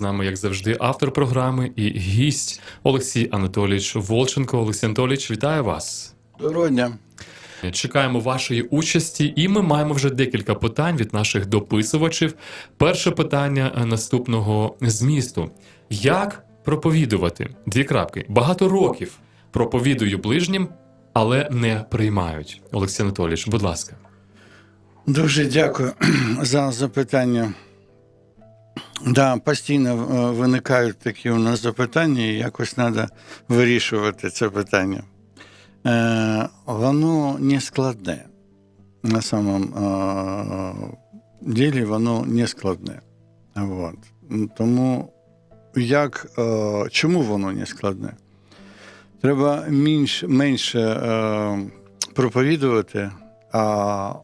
З нами, як завжди, автор програми і гість Олексій Анатолійович Волченко. Олексій Анатолійович, вітаю вас. Доброго дня. Чекаємо вашої участі, і ми маємо вже декілька питань від наших дописувачів. Перше питання е, наступного змісту: як проповідувати? Дві крапки. Багато років проповідую ближнім, але не приймають. Олексій Анатолійович, будь ласка. Дуже дякую за запитання. Да, постійно е, виникають такі у нас запитання, і якось треба вирішувати це питання. Е, воно не складне. На самом е, ділі воно не складне. Вот. Тому як, чому воно не складне? Треба менш, менше проповідувати, а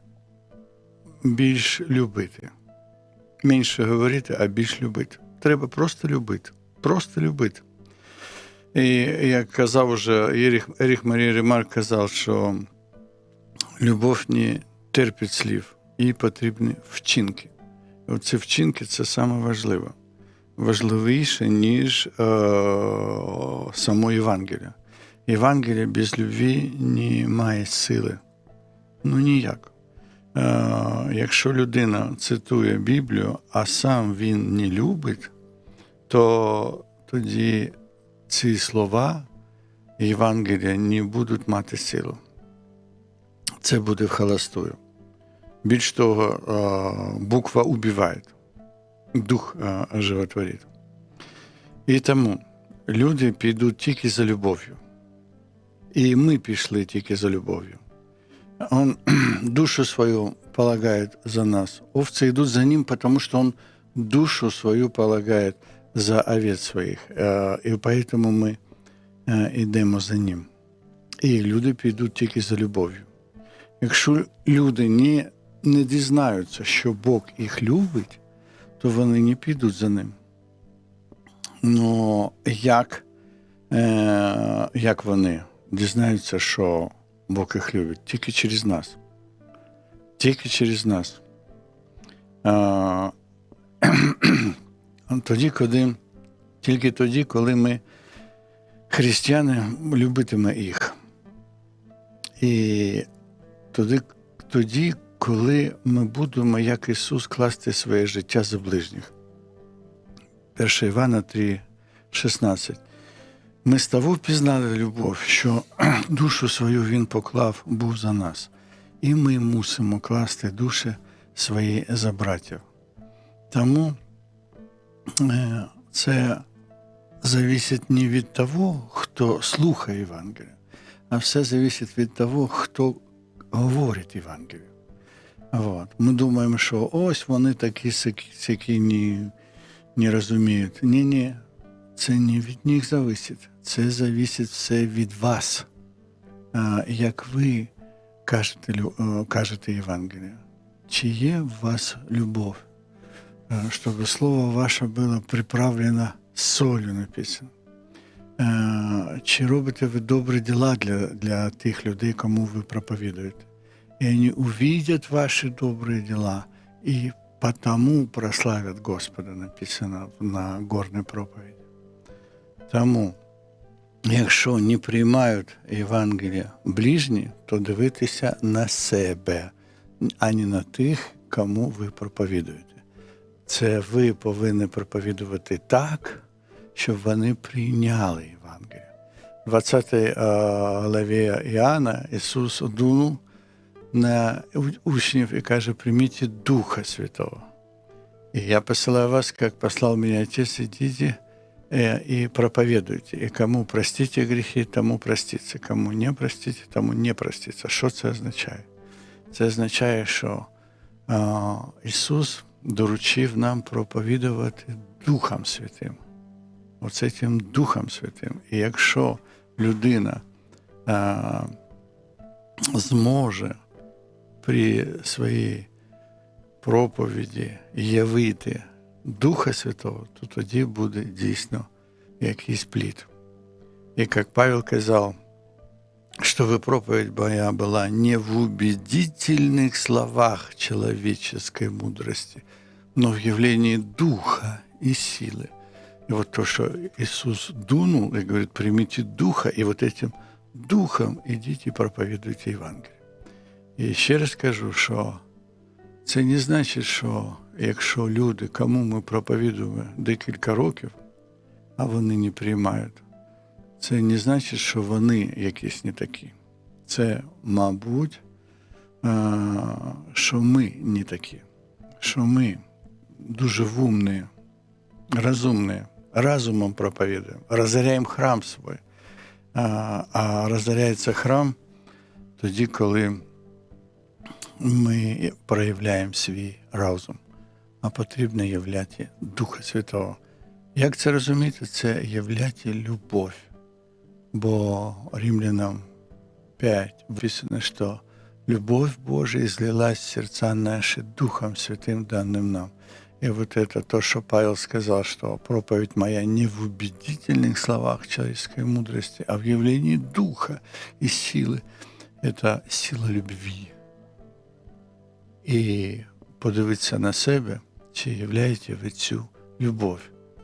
більш любити. Менше говорити, а більш любити. Треба просто любити. Просто любити. І як казав уже Еріх, Еріх Марій Ремарк казав, що любов не терпить слів, їй потрібні вчинки. Оці вчинки це саме важливо. Важливіше, ніж е, само Євангелія. Євангелія без любві не має сили. Ну ніяк. Е, якщо людина цитує Біблію, а сам він не любить, то тоді ці слова Євангелія не будуть мати силу. Це буде в холостую. Більш того, е, буква убиває, дух е, животворить. І тому люди підуть тільки за любов'ю. І ми пішли тільки за любов'ю. Он душу свою полагает за нас. Овцы идут за ним, потому что он душу свою полагает за овец своїх. Е, І поэтому е, йдемо за ним. І люди підуть тільки за любов'ю. Якщо люди не, не дізнаються, що Бог їх любить, то вони не підуть за ним. Ну, як, е, як вони дізнаються, що Бог їх любить? Тільки через нас. Тільки через нас. Тоді, коли, тільки тоді, коли ми, християни, любитиме їх. І тоді, тоді, коли ми будемо, як Ісус, класти своє життя за ближніх. 1 Івана 3, 16. Ми з того впізнали любов, що душу свою Він поклав був за нас, і ми мусимо класти душі свої за братів. Тому е, це залежить не від того, хто слухає Євангелія, а все залежить від того, хто говорить Євангелію. От. Ми думаємо, що ось вони такі, які не, не розуміють. Ні, ні, це не від них залежить. Це залежить все від вас. Як ви кажете, е, кажете Євангелію, чи є в вас любов, Е, щоб слово ваше було приправлено солью написано. Е, Чи робите ви добрі діла для, для тих людей, кому ви проповідуєте? І вони увидять ваші добрі діла і потому прославят Господа, написано на горній проповіді. Тому, якщо не приймають Євангелія ближні, то дивитися на себе, а не на тих, кому ви проповідуєте. Це ви повинні проповідувати так, щоб вони прийняли Євангелія. В 20 е, главі Іоанна Ісус дунув на учнів і каже: прийміть Духа Святого. И я посылаю вас, как послал меня Отец, идите э, и проповедуйте. И кому простите грехи, тому проститься. Кому не простите, тому не проститься. Що це означає? Це означає, що а, Ісус доручив нам проповідувати Духом Святим. Оце тим Духом Святим. І якщо людина а, зможе при своїй проповіді явити Духа Святого, то тоді буде дійсно якийсь плід. І як Павел казав, чтобы проповедь моя была не в убедительных словах человеческой мудрости, но в явлении духа и силы. И вот то, что Иисус дунул и говорит, примите Духа, и вот этим Духом идите и проповідуйте Євангеліє. І ще раз кажу, що це не значить, що якщо люди, кому ми проповідуємо декілька років, а вони не приймають, це не значить, що вони якісь не такі. Це, мабуть, е, що ми не такі, що ми дуже вумні, розумні, разумом проповідуємо, розоряємо храм свій. А, розоряється храм тоді, коли ми проявляємо свій розум, а потрібно являти Духа Святого. Як це розуміти? Це являти любов. Бо римлянам 5 написано, що любовь Божия излилась в сердца наши Духом Святым, данным нам. И вот это то, что Павел сказал, что проповедь моя не в убедительных словах человеческой мудрости, а в явлении Духа и силы. Это сила любви. І подивитися на себе, чи являєте ви цю любов,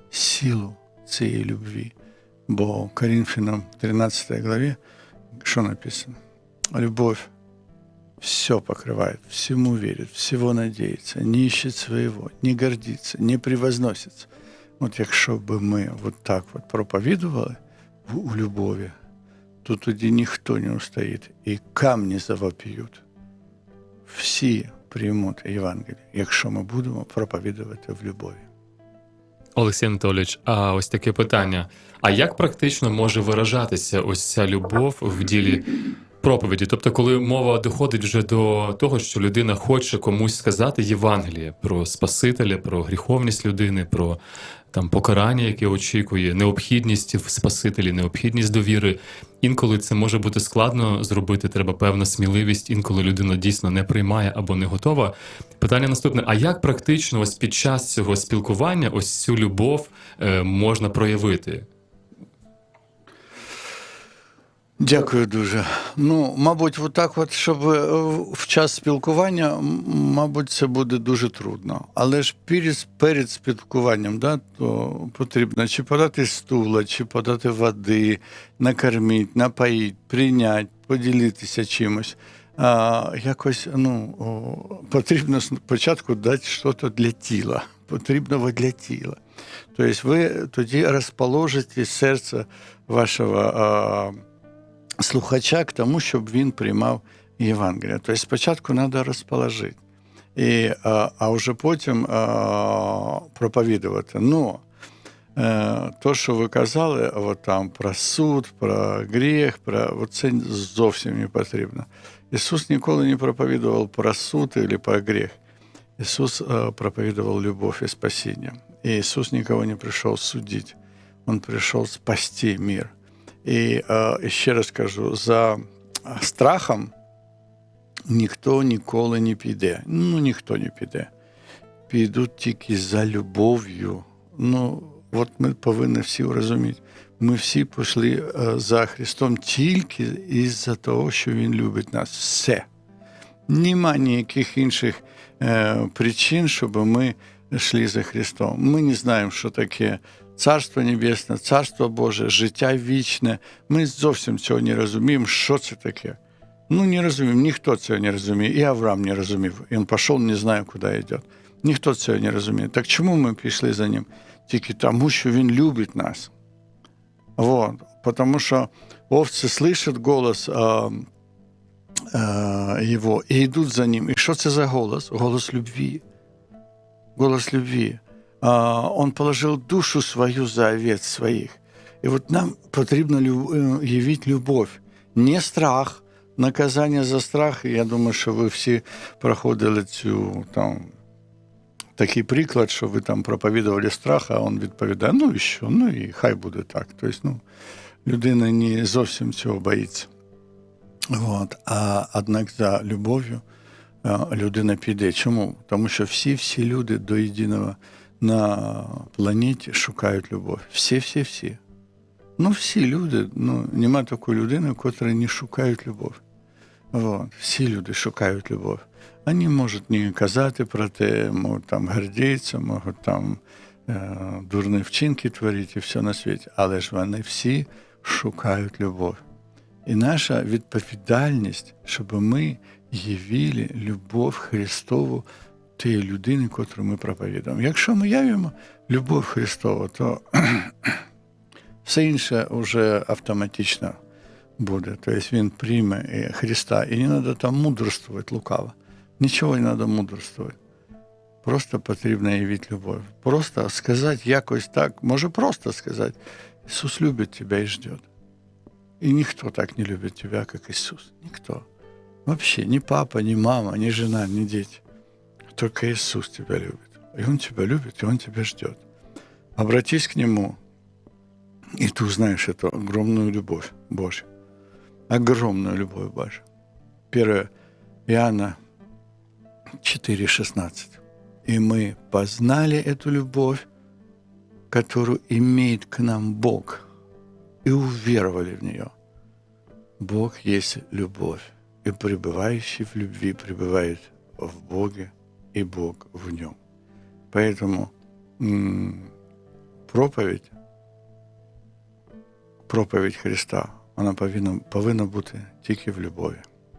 силу цієї любві. Бо Коринфянам 13 главі, що написано? Любовь все покрывает, всему верит, всего надеется, не ищет своего, не гордится, не превозносится. От якщо б ми от так от проповідували в- у любові, то тоді ніхто не устоїть, і камні завопіють. Всі приймуть Євангеліє, якщо ми будемо проповідувати в любові. Олексій Анатолійович, а ось таке питання: а як практично може виражатися ось ця любов в ділі проповіді? Тобто, коли мова доходить вже до того, що людина хоче комусь сказати Євангеліє про Спасителя, про гріховність людини, про там покарання, яке очікує, необхідність в Спасителі, необхідність довіри. Інколи це може бути складно зробити, треба певна сміливість, інколи людина дійсно не приймає або не готова. Питання наступне: а як практично ось під час цього спілкування ось цю любов е, можна проявити? Дякую дуже. Ну, мабуть, отак, от, щоб е, в час спілкування, мабуть, це буде дуже трудно. Але ж перед, перед спілкуванням, да, то потрібно чи подати стула, чи подати води, накормити, напоїти, прийняти, поділитися чимось. А, якось ну, потрібно спочатку дати щось для тіла. Потрібного для тіла. Тобто ви тоді розположите серце вашого. А, слухача к тому, щоб він приймав Євангелія. Тобто спочатку треба розположити, і, а, а вже потім а, проповідувати. Ну, е, то, що ви казали, от там про суд, про гріх, про от це зовсім не потрібно. Ісус ніколи не проповідував про суд або про гріх. Ісус е, проповідував любов і спасіння. І Ісус нікого не прийшов судити. Він прийшов спасти мир. І е, ще раз кажу, за страхом ніхто ніколи не піде. Ну, ніхто не піде. Підуть тільки за любов'ю. Ну, от ми повинні всі розуміти. Ми всі пішли е, за Христом тільки із-за того, що Він любить нас. Все. Нема ніяких інших е, причин, щоб ми йшли за Христом. Ми не знаємо, що таке Царство Небесне, Царство Боже, життя вічне. Ми зовсім цього не розуміємо, що це таке. Ну, не розуміємо, ніхто цього не розуміє. І Авраам не розумів. Він пішов, не знає, куди йде. Ніхто цього не розуміє. Так чому ми пішли за ним? Тільки тому, що він любить нас. Вот. Потому что овцы слышат голос а, а, его и идут за ним. И что это за голос? Голос любви. Голос любви. Он положил душу свою за овец своих. І от нам потрібно е, явити любов, не страх, наказання за страх. Я думаю, що ви всі проходили цю там. Такий приклад, що ви там проповідували страх, а він відповідає: ну і що? Ну і хай буде так. Тобто, ну, людина не зовсім цього боїться. От. А однак за любов'ю людина піде. Чому? Тому що всі всі люди до єдиного на планеті шукають любов. Всі, всі, всі. Ну, всі люди, ну, нема такої людини, котрі не шукають любов. От. Всі люди шукають любов. Вони можуть не казати про те, можуть там гордитися, можуть там е, дурні вчинки творити, і все на світі. Але ж вони всі шукають любов. І наша відповідальність, щоб ми явили любов Христову тієї людини, котру ми проповідуємо. Якщо ми явимо любов Христову, то все інше вже автоматично буде. Тобто він прийме е, Христа. І не треба там мудрствувати лукаво. Нічого не треба мудрствувати. Просто потрібно явити любов. Просто сказати якось так, може просто сказати, Ісус любить тебе і ждет. И никто так не любит тебя, как Иисус. Никто. Вообще, ни папа, ни мама, ни жена, ни дети. Только Иисус тебя любит. И Он тебя любит, и Он тебя ждет. Обратись к Нему, и ты узнаешь эту огромную любовь Божью. Огромную любовь Божью. 1 Иоанна 4,16. И мы познали эту любовь, которую имеет к нам Бог – и уверовали в нее. Бог есть любовь, и пребывающий в любви пребывает в Боге, и Бог в нем. Поэтому м, проповедь, проповідь Христа, вона повинна, повинна бути тільки в любові.